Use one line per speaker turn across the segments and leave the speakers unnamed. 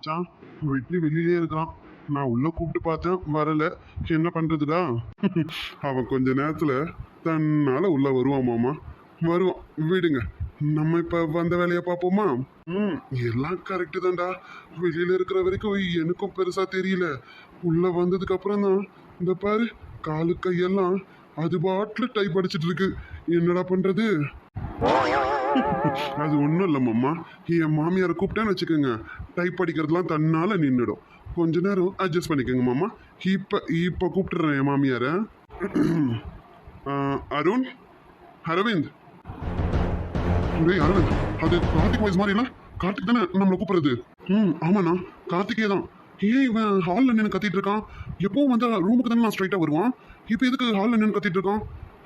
மச்சான்? வெற்றி வெளியிலே இருக்கான். நான் உள்ள கூப்பிட்டு பார்த்தேன் வரல. என்ன பண்றதுடா? அவன் கொஞ்ச நேரத்துல தன்னால உள்ள வருவான் மாமா. வருவான். விடுங்க. நம்ம இப்ப வந்த வேலையை பார்ப்போமா? ம் எல்லாம் கரெக்டு தான்டா. வெளியில இருக்கிற வரைக்கும் எனக்கும் பெருசா தெரியல. உள்ள வந்ததுக்கு அப்புறம் தான் இந்த பாரு காலு கையெல்லாம் அது பாட்டுல டைப் அடிச்சிட்டு இருக்கு. என்னடா பண்றது? அது ஒன்றும் இல்லை மாமா. என் மாமியாரை கூப்பிட்டேன்னு வச்சுக்கோங்க. டைப் அடிக்கிறதுலாம் தன்னால நின்றுடும் கொஞ்ச நேரம் அட்ஜஸ்ட் பண்ணிக்கோங்க மாமா. இப்போ இப்போ கூப்பிட்டுறேன் என் மாமியாரை. அருண்? அரவிந்த்? டேய் அரவிந்த். அது கார்த்திக் வாய்ஸ் மாதிரி இல்லை கார்த்திக் தானே நம்மளை கூப்பிட்றது? ம் ஆமாண்ணா. கார்த்திகே தான். ஏன் இவன் ஹாலில் நின்று கத்திட்டு இருக்கான்? எப்பவும் வந்து ரூமுக்கு தானே நான் ஸ்ட்ரைட்டாக வருவான்? இப்போ எதுக்கு ஹாலில் நின்று கத்திட்டு இருக்கான்?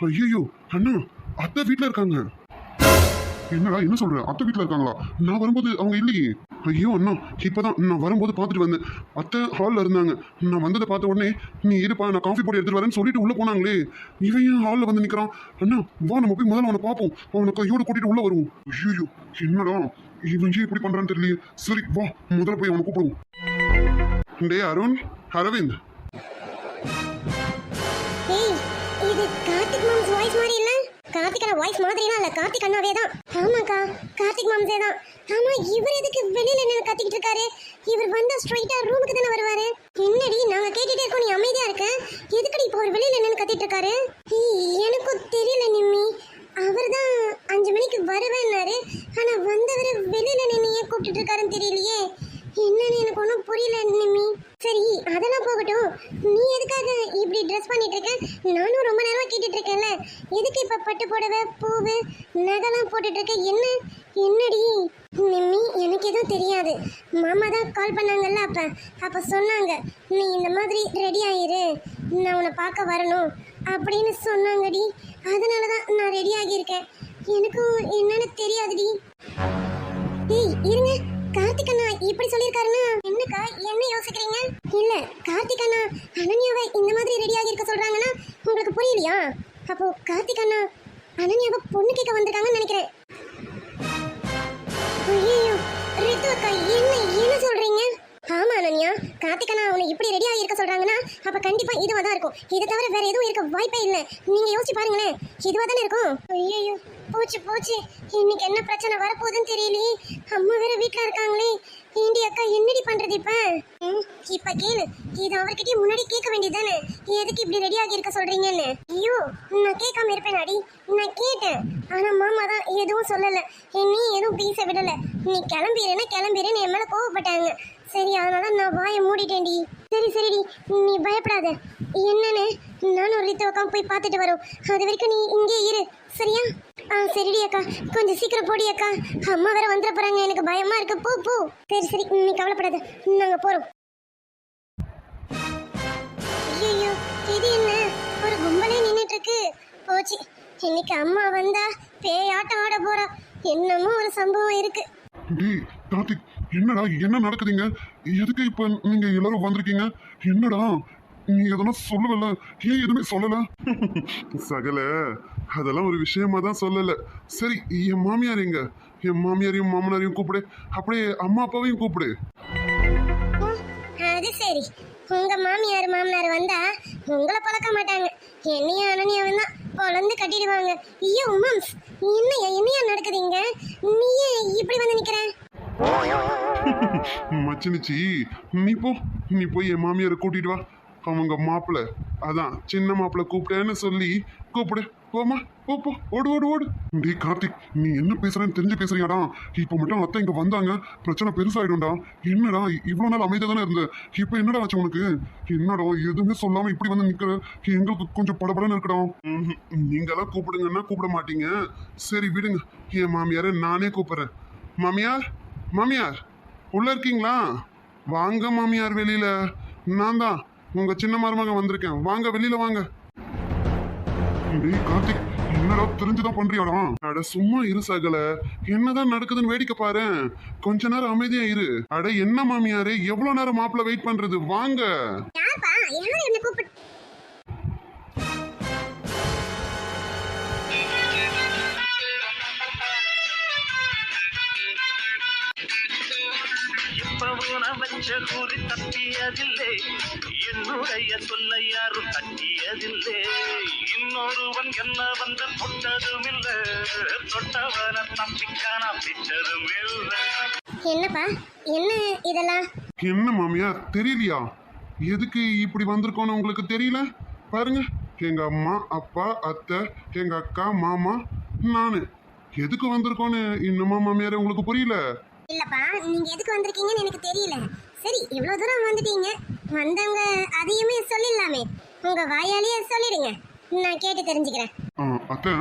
ஐயோ அண்ணா அத்தை வீட்டில் இருக்காங்க. என்னடா என்ன சொல்ற? அத்தை வீட்டில் இருக்காங்களா? நான் வரும்போது அவங்க இல்லையே. ஐயோ அண்ணா இப்போதான் நான் வரும்போது பார்த்துட்டு வந்தேன். அத்தை ஹாலில் இருந்தாங்க. நான் வந்ததை பார்த்த உடனே நீ இருப்பா நான் காஃபி போட்டு எடுத்துட்டு வரேன்னு சொல்லிட்டு உள்ள போனாங்களே. இவன் ஏன் ஹாலில் வந்து நிற்கிறான் அண்ணா வா நம்ம போய் முதல்ல அவனை பார்ப்போம். அவனை கையோடு கூட்டிட்டு உள்ளே வருவோம். ஐயோ என்னடா? இவன் ஏன் இப்படி பண்றான்னு தெரியலையே. சரி வா முதல்ல போய் அவனை கூப்பிடுவோம். டேய் அருண் அரவிந்த்.
கார்த்திகோட கார்த்திக் அண்ணா வாய்ஸ் மாதிரிலாம் இல்ல. கார்த்திக் அண்ணாவே தான். ஆமாக்கா கார்த்திக் மாம்சே தான். ஆமா இவர் எதுக்கு வெளியில என்ன கத்திக்கிட்டு இருக்காரு? இவர் வந்தா ஸ்ட்ரைட்டா ரூமுக்கு தானே வருவாரு? என்னடி நாங்க கேட்டுட்டே இருக்கோம் நீ அமைதியா இருக்க. எதுக்குடி இப்போ ஒரு வெளியில என்னன்னு கத்திட்டு இருக்காரு? ஏய், எனக்கும் தெரியல நிம்மி. அவர் தான் அஞ்சு மணிக்கு வருவேன்னாரு. ஆனா வந்தவர் வெளியில நின்னு ஏன் கூப்பிட்டு இருக்காருன்னு தெரியலையே. என்னன்னு எனக்கு ஒன்றும் புரியல நிம்மி. சரி அதெல்லாம் போகட்டும். நீ எதுக்காக இப்படி ட்ரெஸ் பண்ணிட்டு இருக்க? நானும் ரொம்ப நேரமாக கேட்டுட்டு இருக்கேன்ல. எதுக்கு இப்போ பட்டு புடவை பூவு நகைலாம் போட்டுட்டு இருக்க? என்ன? என்னடி? நிம்மி எனக்கு எதுவும் தெரியாது. மாமா தான் கால் பண்ணாங்கல்ல அப்போ. அப்போ சொன்னாங்க நீ இந்த மாதிரி ரெடி ஆயிரு. நான் உன்னை பார்க்க வரணும் அப்படின்னு சொன்னாங்கடி. அதனால தான் நான் ரெடி ஆகியிருக்கேன். எனக்கும் என்னன்னு தெரியாதுடி. ஏய் இருங்க. கார்த்திக் அண்ணா இப்படி சொல்லியிருக்காருன்னா? என்னக்கா என்ன யோசிக்கிறீங்க? இல்ல கார்த்திக் அண்ணா அனன்யாவை இந்த மாதிரி ரெடி ஆகி இருக்க சொல்றாங்கன்னா உங்களுக்கு புரியலையா? அப்போ கார்த்திக் அண்ணா அனன்யாவை பொண்ணு கேட்க வந்திருக்காங்கன்னு நினைக்கிறேன். ஐயோ ரித்து அக்கா என்ன என்ன சொல்றீங்க? ஆமா அனன்யா கார்த்திக் அண்ணா உன்னை இப்படி ரெடி ஆகி இருக்க சொல்றாங்கன்னா அப்ப கண்டிப்பா இதுவா தான் இருக்கும். இதை தவிர வேற எதுவும் இருக்க வாய்ப்பே இல்லை. நீங்க யோசிச்சு பாருங்களேன் இதுவா தானே இருக்கும்? ஐயோ போச்சு போச்சு. இன்னைக்கு என்ன பிரச்சனை வரப்போகுதுன்னு தெரியலையே அம்மா வேற வீட்டில் இருக்காங்களே. ஏண்டி அக்கா என்னடி பண்றது இப்ப? ம், இப்ப கேளு. இது அவர்கிட்டயே முன்னாடி கேட்க வேண்டியதானே எதுக்கு இப்படி ரெடி ஆகி இருக்க சொல்றீங்கன்னு? ஐயோ நான் கேட்காம இருப்பேன் அடி நான் கேட்டேன். ஆனா மாமா தான் எதுவும் சொல்லல. நீ எதுவும் பேச விடல. நீ கிளம்பிடுன்னா கிளம்பிடுன்னு என் மேல கோவப்பட்டாங்க. சரி அதனால நான் வாயை மூடிட்டேன்டி. சரி சரிடி. நீ பயப்படாத. என்னன்னு? நானும் ரித்து அக்கா போய் பார்த்துட்டு வரோம். அது வரைக்கும் நீ இங்கே இரு. சரியா? ஆ சரிடி அக்கா. கொஞ்சம் சீக்கிரம் போடி அக்கா. அம்மா வேற வந்துட போறாங்க. எனக்கு பயமா இருக்கு. போ போ. சரி சரி. நீ கவலைப்படாத. நாங்க போறோம். ஐயோ இது என்ன? ஒரு கும்பலே நின்றுட்டு இருக்கு போச்சு. இன்னைக்கு அம்மா வந்தா பேயாட்டம் ஆட போறா. என்னமோ ஒரு சம்பவம் இருக்கு.
என்னடா என்ன நடக்குதுங்க? எதுக்கு இப்போ நீங்க எல்லாரும் வந்திருக்கீங்க என்னடா? நீ எதனா சொல்லவில்ல ஏன் எதுவுமே சொல்லல? சகல. அதெல்லாம் ஒரு விஷயமா தான் சொல்லல. சரி என் மாமியார் எங்க? என் மாமியாரையும் மாமனாரையும் கூப்பிடு. அப்படியே அம்மா அப்பாவையும் கூப்பிடு.
அது சரி. உங்க மாமியார் மாமனார் வந்தா உங்களை பழக்க மாட்டாங்க. என்னையும் அனனியாவும் தான் குழந்து கட்டிடுவாங்க. ஐயோ உமம்ஸ் என்னையா என்னையா நடக்குதுங்க நீ ஏன் இப்படி வந்து நிக்கிற?
மச்சினிச்சி நீ போ. நீ போய் என் மாமியாரை கூட்டிட்டு வா. அவங்க மாப்பிள்ள அதான் சின்ன மாப்பிள்ள கூப்பிட்டேன்னு சொல்லி கூப்பிடு. போமா போ போ ஓடு ஓடு ஓடு. டே கார்த்திக் நீ என்ன பேசுறேன்னு தெரிஞ்சு பேசுறியாடா? இப்போ மட்டும் அத்தை இங்க வந்தாங்க. பிரச்சனை பெருசாயிடும்டா. என்னடா இவ்வளவு நாள் அமைதியாக தானே இருந்த? இப்போ என்னடா ஆச்சு உனக்கு? என்னடா எதுவுமே சொல்லாம இப்படி வந்து நிக்கிற? எங்களுக்கு கொஞ்சம் படபடன்னு இருக்கடா. ம்ஹும். நீங்கெல்லாம் கூப்பிடுங்கன்னா கூப்பிட மாட்டீங்க. சரி விடுங்க. என் மாமியாரை நானே கூப்பிடுறேன். மாமியார் மாமியார் உள்ள இருக்கீங்களா? வாங்க மாமியார் வெளியில. நான் தான். உங்க சின்ன மருமக வந்திருக்கேன். வாங்க வெளியில வாங்க. டேய் கார்த்திக் என்னடா தெரிஞ்சுதான் பண்றியாடா? அட சும்மா இரு சகல. என்னதான் நடக்குதுன்னு வேடிக்கை பாரு. கொஞ்ச நேரம் அமைதியா இரு. அட என்ன மாமியாரே எவ்வளவு நேரம் மாப்பிள்ள வெயிட் பண்றது? வாங்க.
தப்பியதில்லை. என்னுடைய சொல்லை யாரும் தட்டியதில்லை இன்னொருவன் என்ன வந்து தொட்டதும் இல்ல தொட்டவன தப்பிக்கான பிச்சதும் இல்லை
என்னப்பா? என்ன இதெல்லாம்?
என்ன மாமியார்? தெரியலையா? எதுக்கு இப்படி வந்திருக்கோன்னு உங்களுக்கு தெரியல? பாருங்க. எங்க அம்மா அப்பா அத்தை எங்க அக்கா மாமா நானு. எதுக்கு வந்திருக்கோன்னு இன்னுமா மாமியார் உங்களுக்கு புரியல?
இல்லப்பா நீங்க எதுக்கு வந்திருக்கீங்கன்னு எனக்கு தெரியல. சரி இவ்வளவு தூரம் வந்துட்டீங்க. வந்தவங்க அதையுமே சொல்லிடலாமே. உங்க வாயாலேயே சொல்லிடுங்க. நான் கேட்டு தெரிஞ்சுக்கிறேன்.
அத்தை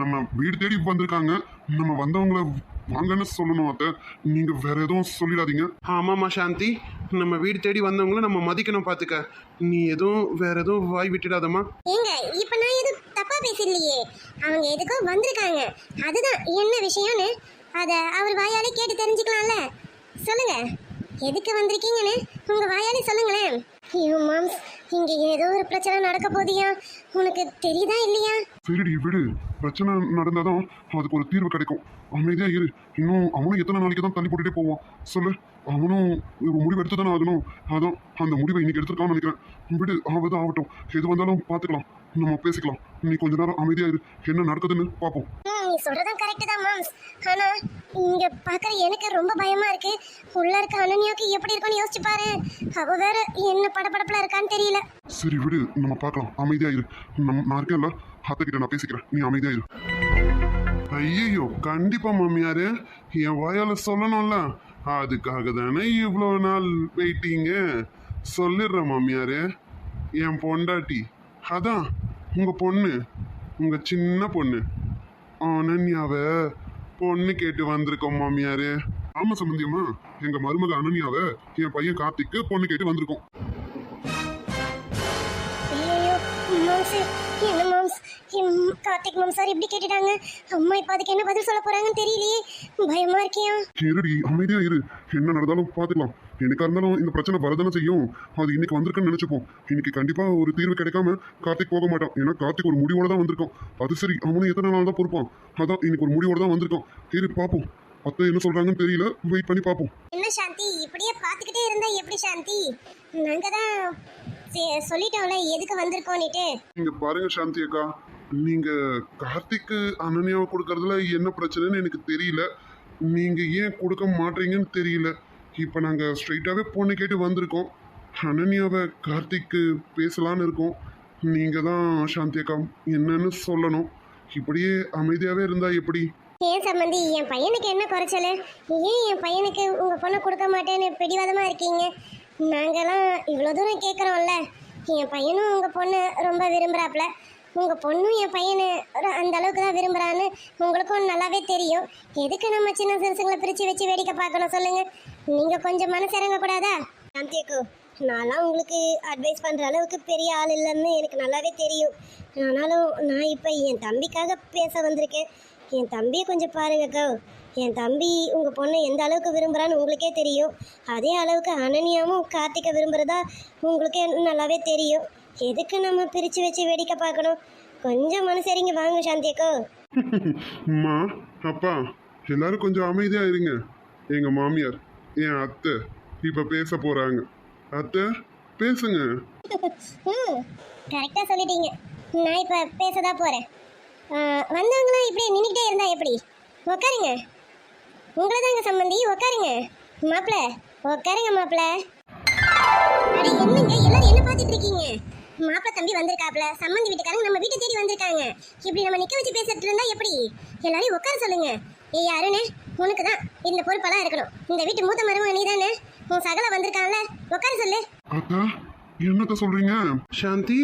நம்ம வீடு தேடி வந்திருக்காங்க. நம்ம வந்தவங்கள வாங்கன்னு சொல்லணும் அத்தை. நீங்க வேற எதுவும் சொல்லிடாதீங்க.
ஆமாம்மா சாந்தி. நம்ம வீடு தேடி வந்தவங்கள நம்ம மதிக்கணும் பார்த்துக்க நீ எதுவும் வேற எதுவும் வாய் விட்டுடாதம்மா.
ஏங்க இப்ப நான் எதுவும் தப்பா பேசலையே அவங்க எதுக்கோ வந்திருக்காங்க. அதுதான் என்ன விஷயம்னு அத அவர் வாயாலே கேட்டு தெரிஞ்சுக்கலாம்ல. சொல்லுங்க. எதுக்கு வந்திருக்கீங்கன்னு உங்க வாயாலே சொல்லுங்களேன். ஐயோ மாம்ஸ் இங்க ஏதோ ஒரு பிரச்சனை நடக்க போதியா உனக்கு தெரியுதா இல்லையா?
சரிடி விடு. பிரச்சனை நடந்தாதான் அதுக்கு ஒரு தீர்வு கிடைக்கும். அமைதியா இரு. இன்னும் அவனும் எத்தனை நாளைக்கு தான் தள்ளி போட்டுட்டே போவான். சொல்லு. அவனும் ஒரு முடிவு எடுத்து தானே ஆகணும்? அதான் அந்த முடிவை இன்னைக்கு எடுத்துருக்கான்னு நினைக்கிறேன். விடு ஆவது ஆகட்டும். எது வந்தாலும் பார்த்துக்கலாம் நம்ம பேசிக்கலாம். நீ கொஞ்ச நேரம் அமைதியா இரு. என்ன நடக்குதுன்னு பார்ப்போம்
நீ சொல்கிறதும் கரெக்டு தான் மாம்ஸ் ஆனால் இங்கே பார்க்குற எனக்கு ரொம்ப பயமாக இருக்குது உள்ளே இருக்க அனன்யாவுக்கு எப்படி இருக்கும்னு யோசிச்சு பாரு. அவள் வேற என்ன படப்படப்பில் இருக்கான்னு தெரியல.
சரி விடு. நம்ம பார்க்கலாம். அமைதியாக இரு. நம்ம நான் இருக்கேன்ல அத்தை நான் பேசிக்கிறேன். நீ அமைதியாக இரு. ஐயோ கண்டிப்பாக மாமியார். என் வாயால் சொல்லணும்ல. அதுக்காக தானே இவ்வளோ நாள் வெயிட்டிங்கு சொல்லிடுறேன் மாமியார். என் பொண்டாட்டி. அதான் உங்கள் பொண்ணு. உங்கள் சின்ன பொண்ணு. அனன்யாவை பொண்ணு கேட்டு வந்திருக்கோம் மாமியாரு. ஆமா சம்பந்தியம்மா எங்க மருமக அனன்யாவை என் பையன் கார்த்திக்கு பொண்ணு கேட்டு வந்திருக்கோம்.
என்ன மாம்ஸ்? கார்த்திக் மாம் சார் இப்படி கேட்டுட்டாங்க. அம்மா இப்ப அதுக்கு என்ன பதில் சொல்ல போறாங்கன்னு தெரியலையே. பயமா இருக்கியா?
இருடி அமைதியா இரு. என்ன நடந்தாலும் பார்த்துக்கலாம் எனக்கா இருந்தாலும் இந்த பிரச்சனை வரதானே செய்யும்? அது இன்னைக்கு வந்திருக்குன்னு நினைச்சுப்போம். இன்னைக்கு கண்டிப்பா ஒரு தீர்வு கிடைக்காம கார்த்திக் போக மாட்டான். ஏன்னா கார்த்திக் ஒரு முடிவோட தான் வந்திருக்கான். அது சரி அவனும் எத்தனை நாள் தான் பொறுப்பான்? அதான் இன்னைக்கு ஒரு முடிவோட தான் வந்திருக்கான். இரு பார்ப்போம் அத்தை என்ன சொல்றாங்கன்னு தெரியல. வெயிட் பண்ணி பார்ப்போம்
என்ன சாந்தி? இப்படியே பார்த்துக்கிட்டே இருந்தா எப்படி சாந்தி? நாங்க தான் சொல்லிட்டோம்ல எதுக்கு வந்திருக்கோன்னுட்டு
நீங்க பாருங்க சாந்தி அக்கா. நீங்க கார்த்திக்கு அனன்யாவை கொடுக்கறதுல என்ன பிரச்சனைன்னு எனக்கு தெரியல. நீங்க ஏன் கொடுக்க மாட்டீங்கன்னு தெரியல. இப்போ நாங்கள் ஸ்ட்ரைட்டாவே பொண்ணு கேட்டு வந்திருக்கோம். அனன்யாவை கார்த்திக்கு பேசலான்னு இருக்கோம். நீங்கள் தான் சாந்தி அக்கா என்னன்னு சொல்லணும். இப்படியே அமைதியாகவே இருந்தா எப்படி?
ஏன் சம்பந்தி என் பையனுக்கு என்ன குறைச்சல்? ஏன் என் பையனுக்கு உங்கள் பொண்ணை கொடுக்க மாட்டேன்னு பிடிவாதமாக இருக்கீங்க? நாங்கள்லாம் இவ்வளோ தூரம் கேட்குறோம்ல என் பையனும் உங்கள் பொண்ணு ரொம்ப விரும்புகிறாப்புல உங்க பொண்ணும் என் பையனை ஒரு- அந்த அளவுக்கு தான் விரும்புறான்னு உங்களுக்கும் நல்லாவே தெரியும். எதுக்கு நம்ம சின்ன சிறுசுங்களை பிரிச்சு வச்சு வேடிக்கை பார்க்கணும் சொல்லுங்க. நீங்க கொஞ்சம் மனசு இறங்க கூடாதா சாந்தியக்கு நான்லாம் உங்களுக்கு அட்வைஸ் பண்ணுற அளவுக்கு பெரிய ஆள் இல்லைன்னு எனக்கு நல்லாவே தெரியும். ஆனாலும் நான் இப்போ என் தம்பிக்காக பேச வந்திருக்கேன். என் தம்பியை கொஞ்சம் பாருங்கக்கா. என் தம்பி உங்கள் பொண்ணை எந்த அளவுக்கு விரும்புகிறான்னு உங்களுக்கே தெரியும். அதே அளவுக்கு அனன்யாவும் கார்த்திகை விரும்புகிறதா உங்களுக்கே நல்லாவே தெரியும். எதுக்கு நம்ம பிரித்து வச்சு வேடிக்கை பார்க்கணும்? கொஞ்சம் மனசரிங்க வாங்க சாந்தியக்கா.
அம்மா அப்பா எல்லாரும் கொஞ்சம் அமைதியா இருங்க. எங்க மாமியார் என் அத்தை இப்ப பேச போறாங்க. அத்தை பேசுங்க.
ம் கரெக்டாக சொல்லிட்டீங்க. நான் இப்போ பேசதா போகிறேன் வந்தவங்களாம் இப்படி நின்றுக்கிட்டே இருந்தா எப்படி? உக்காருங்க. உங்களை தாங்க சம்மந்தி உக்காருங்க. மாப்பிள உக்காருங்க மாப்பிள. அட என்னங்க மாப்பிள தம்பி வந்திருக்காப்ல சம்மந்தி வீட்டுக்காரங்க நம்ம வீட்டை தேடி வந்திருக்காங்க. இப்படி நம்ம நிக்க வச்சு பேசிட்டு இருந்தா எப்படி? எல்லாரையும் உட்கார சொல்லுங்க. ஏய் அருணே உனக்கு தான் இந்த பொறுப்பெல்லாம் இருக்கணும். இந்த வீட்டு மூத்த மருமக நீ தானே உன் சகல வந்திருக்கான்ல. உட்கார சொல்லு.
அத்தா என்னத்த சொல்றீங்க?
சாந்தி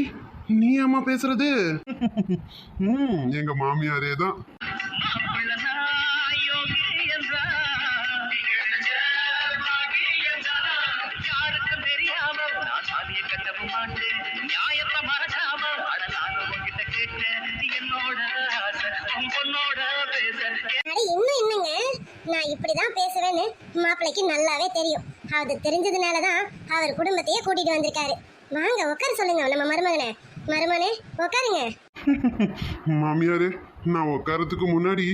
நீ அம்மா பேசுறது?
ம் எங்க மாமியாரே தான்.
மாப்பிள்ளைக்கு நல்லாவே தெரியும். அது தெரிஞ்சதுனால தான் அவர் குடும்பத்தையே கூட்டிட்டு வந்திருக்காரு. வாங்க உட்கார சொல்லுங்க நம்ம மருமகனை. மருமனே உட்காருங்க.
மாமியாரே நான் உட்காரத்துக்கு முன்னாடி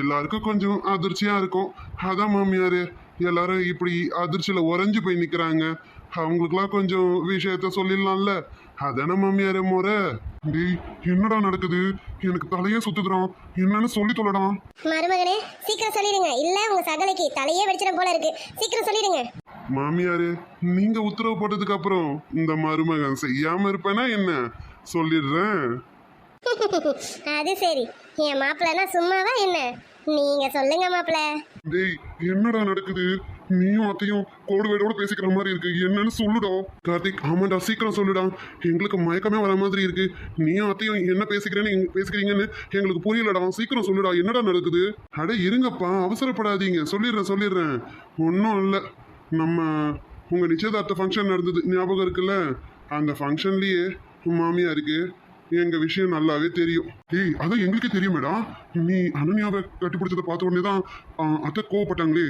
எல்லாருக்கும் கொஞ்சம் அதிர்ச்சியா இருக்கும். அதான் மாமியாரே எல்லாரும் இப்படி அதிர்ச்சியில் உறைஞ்சு போய் நிற்கிறாங்க அவங்களுக்குலாம் கொஞ்சம் விஷயத்த சொல்லிடலாம்ல. அதானே மாமியார் முறை டேய் என்னடா நடக்குது? எனக்கு தலையே சுத்துதுறான் என்னன்னு சொல்லி தொலைடா.
மருமகனே சீக்கிரம் சொல்லிடுங்க. இல்ல உங்க சகலைக்கு தலையே வெடிச்சிடும் போல இருக்கு. சீக்கிரம் சொல்லிடுங்க.
மாமியாரு நீங்க உத்தரவு போட்டதுக்கு அப்புறம் இந்த மருமகன் செய்யாம இருப்பேனா என்ன? சொல்லிடுறேன்.
அது சரி. என் மாப்பிள்ளனா சும்மாவா என்ன? நீங்க சொல்லுங்க மாப்பிள்ள
டேய் என்னடா நடக்குது? நீயும் அத்தையும் கோடு வேடோட பேசிக்கிற மாதிரி இருக்கு. என்னன்னு சொல்லுடா. கார்த்திக் ஆமாடா சீக்கிரம் சொல்லுடா. எங்களுக்கு மயக்கமே வர மாதிரி இருக்கு. நீயும் அத்தையும் என்ன பேசிக்கிறேன்னு எங்க- பேசிக்கிறீங்கன்னு எங்களுக்கு புரியலடா. சீக்கிரம் சொல்லுடா. என்னடா நடக்குது? அட இருங்கப்பா. அவசரப்படாதீங்க. சொல்லிடுறேன் சொல்லிடுறேன். ஒன்றும் இல்லை. நம்ம உங்க நிச்சயதார்த்த ஃபங்க்ஷன் நடந்தது. ஞாபகம் இருக்குல்ல? அந்த ஃபங்க்ஷன்லயே மாமியாருக்கு எங்க விஷயம் நல்லாவே தெரியும். ஏய் அதான் எங்களுக்கே தெரியுமேடா நீ அனன்யாவை கட்டிப்பிடிச்சதை பார்த்த உடனே தான் அத்தை கோவப்பட்டாங்களே.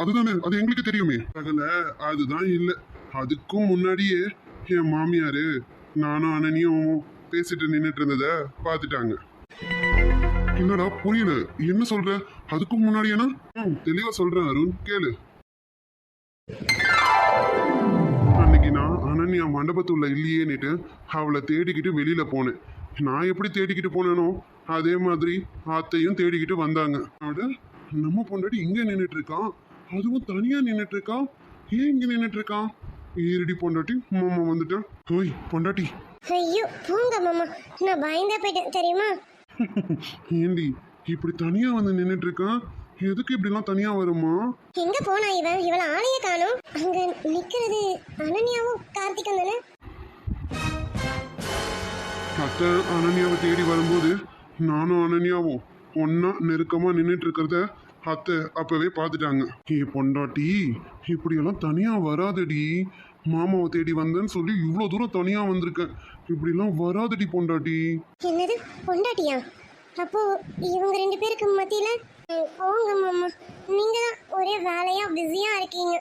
அதுதானே அது எங்களுக்கு தெரியுமே. அதில் அதுதான் இல்லை. அதுக்கும் முன்னாடியே என் மாமியாரு நானும் அனனியும் பேசிட்டு நின்றுட்டு இருந்ததை பார்த்துட்டாங்க. என்னடா புரியல. என்ன சொல்ற? அதுக்கும் முன்னாடியேனா? ம் தெளிவா சொல்றேன் அருண். கேளு. அனன்யா மண்டபத்துள்ள இல்லையேன்னுட்டு அவளை தேடிக்கிட்டு வெளியில போனேன். நான் எப்படி தேடிக்கிட்டு போனேனோ அதே மாதிரி ஆத்தையும் தேடிக்கிட்டு வந்தாங்க. அட நம்ம பொண்டாட்டி இங்க நின்றுட்டு இருக்கான் அதுவும் தனியா நின்றுட்டு இருக்கான் ஏன் இங்க நின்றுட்டு இருக்கான் ஈரடி பொண்டாட்டி மாமா வந்துட்டேன் ஓய் பொண்டாட்டி.
ஐயோ போங்க மாமா. நான் பயந்தே போயிட்டேன் தெரியுமா?
ஏண்டி இப்படி தனியா வந்து நின்றுட்டு இருக்கான் எதுக்கு இப்படிலாம் தனியா வருமா?
எங்க போனா இவன் இவள ஆளையே காணும். அங்க நிக்கிறது அனன்யாவும் கார்த்திக்கும் தானே?
அத்தை அனன்யாவை தேடி வரும்போது நானும் அனன்யாவும் ஒன்னா நெருக்கமா நின்றுட்டு இருக்கிறத அத்தை அப்பவே பார்த்துட்டாங்க. ஏ பொண்டாட்டி இப்படியெல்லாம் தனியா வராதடி. மாமாவை தேடி வந்தேன்னு சொல்லி இவ்வளோ தூரம் தனியா வந்திருக்கேன். இப்படிலாம் வராதடி பொண்டாட்டி.
என்னது? பொண்டாட்டியா? அப்போ இவங்க ரெண்டு பேருக்கு மத்தியில போங்க மாமா. நீங்கள் தான் ஒரே வேலையாக பிஸியாக இருக்கீங்க.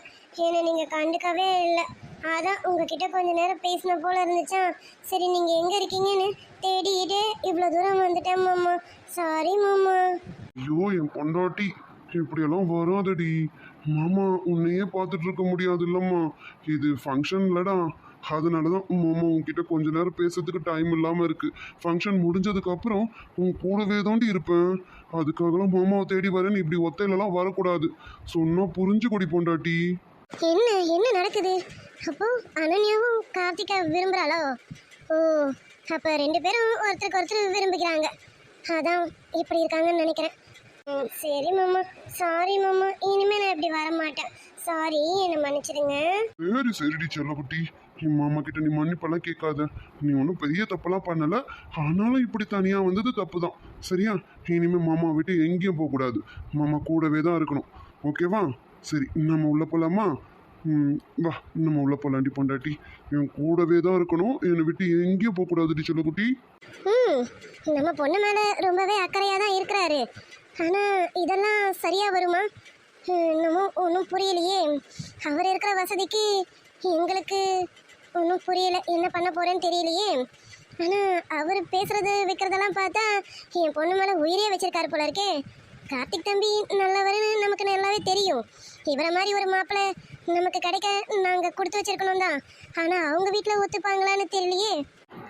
என்னை நீங்கள் கண்டுக்கவே இல்லை. அதான் உங்ககிட்ட கொஞ்ச நேரம் பேசின போல இருந்துச்சா. சரி நீங்க எங்க இருக்கீங்கன்னு தேடிக்கிட்டே இவ்வளோ தூரம் வந்துட்டேன் மாமா. சாரி மாமா.
ஐயோ என் பொண்டாட்டி. இப்படியெல்லாம் வராதடி. மாமா உன்னையே பார்த்துட்டு இருக்க முடியாது இல்லம்மா இது ஃபங்க்ஷன்லடா அதனால தான் மாமா உன்கிட்ட கொஞ்ச நேரம் பேசுறதுக்கு டைம் இல்லாமல் இருக்கு. ஃபங்க்ஷன் முடிஞ்சதுக்கு அப்புறம் உன் கூடவே தாண்டி இருப்பேன். அதுக்காகலாம் மாமாவை தேடி வரேன்னு இப்படி ஒத்தையிலலாம் வரக்கூடாது. சொன்னா புரிஞ்சு கொடி பொண்டாட்டி.
என்ன என்ன நடக்குது? அப்போ அனன்யாவும் கார்த்திகா விரும்புறாளோ? ஓ அப்ப ரெண்டு பேரும் ஒருத்தருக்கு ஒருத்தர் விரும்பிக்கிறாங்க அதான் இப்படி இருக்காங்கன்னு நினைக்கிறேன். சரி மாமா. சாரி மாமா. இனிமே நான் இப்படி வர மாட்டேன் சாரி என்னை மன்னிச்சிடுங்க.
சரி சரிடி செல்லக்குட்டி. என் மாமா கிட்ட நீ மன்னிப்பெல்லாம் கேட்காத. நீ ஒன்றும் பெரிய தப்பெல்லாம் பண்ணல. ஆனாலும் இப்படி தனியாக வந்தது தப்பு தான் சரியா? இனிமேல் மாமா விட்டு எங்கேயும் போகக்கூடாது மாமா கூடவே தான் இருக்கணும். ஓகேவா சரி நம்ம உள்ள போகலாமா வா. நம்ம உள்ள போகலாண்டி பொண்டாட்டி. என் கூடவே தான் இருக்கணும். என்னை விட்டு எங்கேயும் போகக்கூடாதுடி செல்லக்குட்டி.
ம் நம்ம பொண்ணு மேலே ரொம்பவே அக்கறையாக தான் இருக்கிறாரு. ஆனால் இதெல்லாம் சரியாக வருமா? இன்னமும் ஒன்றும் புரியலையே. அவர் இருக்கிற வசதிக்கு எங்களுக்கு ஒன்றும் புரியல. என்ன பண்ண போகிறேன்னு தெரியலையே. ஆனால் அவர் பேசுகிறது வைக்கிறதெல்லாம் பார்த்தா என் பொண்ணு மேலே உயிரே வச்சிருக்காரு போல இருக்கே. கார்த்திக் தம்பி நல்லவருன்னு நமக்கு நல்லாவே தெரியும். இவரை மாதிரி ஒரு மாப்பிள்ளை நமக்கு கிடைக்க நாங்கள் கொடுத்து வச்சிருக்கணும் தான். ஆனால் அவங்க வீட்டில் ஒத்துப்பாங்களான்னு தெரியலையே.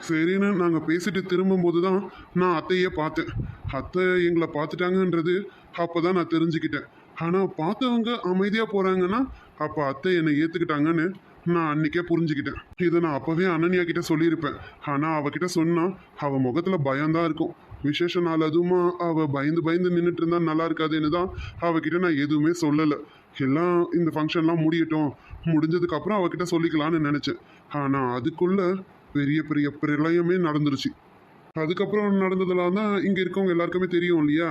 சரின்னு நாங்கள் பேசிட்டு திரும்பும்போது தான் நான் அத்தையே பார்த்தேன். அத்தை எங்களை பார்த்துட்டாங்கன்றது அப்போ தான் நான் தெரிஞ்சுக்கிட்டேன். ஆனால் பார்த்தவங்க அமைதியாக போகிறாங்கன்னா அப்போ அத்தை என்னை ஏற்றுக்கிட்டாங்கன்னு நான் அன்னைக்கே புரிஞ்சுக்கிட்டேன். இதை நான் அப்போவே அனன்யா கிட்ட சொல்லியிருப்பேன். ஆனால் அவகிட்ட சொன்னால் அவள் முகத்தில் பயம்தான் இருக்கும். விசேஷ நாள் அதுவுமா அவள் பயந்து பயந்து நின்றுட்டு இருந்தா நல்லா இருக்காதுன்னு தான் அவகிட்ட நான் எதுவுமே சொல்லலை. எல்லாம் இந்த ஃபங்க்ஷன்லாம் முடியட்டும். முடிஞ்சதுக்கப்புறம் அவகிட்ட சொல்லிக்கலான்னு நினச்சேன். ஆனால் அதுக்குள்ளே பெரிய பெரிய பிரளயமே நடந்துருச்சு. அதுக்கப்புறம் நடந்ததெல்லாம் தான் இங்கே இருக்கவங்க எல்லாருக்குமே தெரியும் இல்லையா?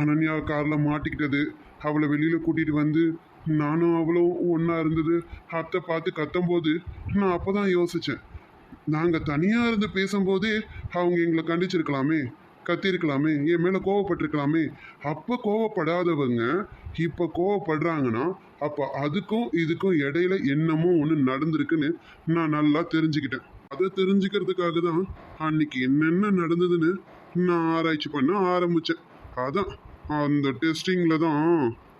அனன்யா காரில் மாட்டிக்கிட்டது. அவளை வெளியில் கூட்டிகிட்டு வந்து நானும் அவளும் ஒன்றா இருந்தது. அத்தை பார்த்து கத்தும்போது நான் அப்போ தான் யோசித்தேன் நாங்கள் தனியாக இருந்து பேசும்போதே அவங்க எங்களை கண்டிச்சிருக்கலாமே கத்திருக்கலாமே என் மேலே கோவப்பட்டிருக்கலாமே. அப்போ கோவப்படாதவங்க இப்போ கோவப்படுறாங்கன்னா அப்போ அதுக்கும் இதுக்கும் இடையில என்னமோ ஒன்று நடந்திருக்குன்னு நான் நல்லா தெரிஞ்சுக்கிட்டேன். அதை தெரிஞ்சுக்கிறதுக்காக தான் அன்னைக்கு என்னென்ன நடந்ததுன்னு நான் ஆராய்ச்சி பண்ண ஆரம்பித்தேன் அதான் அந்த டெஸ்டிங்கில் தான்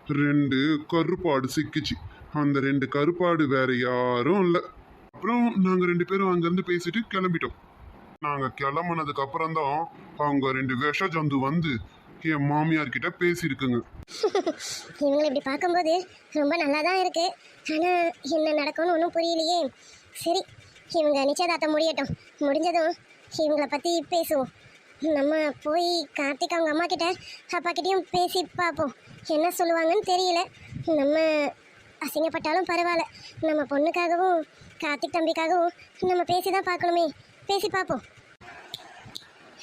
ரெண்டு கருப்பாடு சிக்கிச்சு. அந்த ரெண்டு கருப்பாடு வேற யாரும் இல்லை. அப்புறம் நாங்கள் ரெண்டு பேரும் அங்கேருந்து பேசிட்டு கிளம்பிட்டோம். நாங்கள் கிளம்புனதுக்கு அப்புறம் தான் அவங்க ரெண்டு விஷ ஜந்து வந்து என் மாமியார் கிட்ட பேசியிருக்குங்க.
இவங்களை இப்படி பார்க்கும்போது ரொம்ப நல்லா தான் இருக்கு. ஆனால் என்ன நடக்கும்னு ஒன்றும் புரியலையே. சரி இவங்க நிச்சயதார்த்தம் முடியட்டும். முடிஞ்சதும் இவங்களை பற்றி பேசுவோம். நம்ம போய் கார்த்திக் அவங்க அம்மா கிட்ட அப்பா கிட்டேயும் பேசி பார்ப்போம். என்ன சொல்லுவாங்கன்னு தெரியல. நம்ம அசிங்கப்பட்டாலும் பரவாயில்ல. நம்ம பொண்ணுக்காகவும் கார்த்திக் தம்பிக்காகவும் நம்ம பேசி தான் பார்க்கணுமே. பேசி பார்ப்போம்.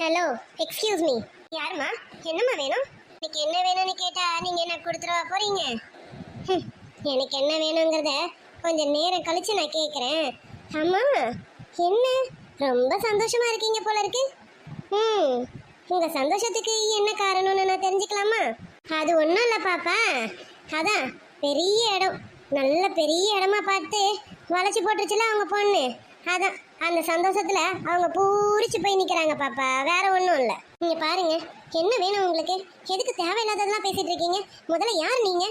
ஹலோ எக்ஸ்கியூஸ் மீ யாரும்மா? என்னம்மா வேணும்? எனக்கு என்ன வேணும்னு கேட்டால் நீங்கள் என்ன கொடுத்துருவா போகிறீங்க எனக்கு என்ன வேணுங்கிறத கொஞ்சம் நேரம் கழித்து நான் கேட்குறேன் ஆமாம் என்ன? ரொம்ப சந்தோஷமாக இருக்கீங்க போல இருக்கு. ம் உங்கள் சந்தோஷத்துக்கு என்ன காரணம்னு நான் தெரிஞ்சுக்கலாமா? அது ஒன்றும் இல்லை பாப்பா. அதான் பெரிய இடம். நல்ல பெரிய இடமா பார்த்து வளைச்சி போட்டுருச்சுல அவங்க பொண்ணு. அதான் அந்த சந்தோஷத்துல அவங்க பூரிச்சு போய் நிக்கிறாங்க பாப்பா. வேற ஒன்றும் இல்லை. நீங்க பாருங்க என்ன வேணும் உங்களுக்கு? எதுக்கு தேவையில்லாததெல்லாம் பேசிட்டு இருக்கீங்க? முதல்ல யார் நீங்க?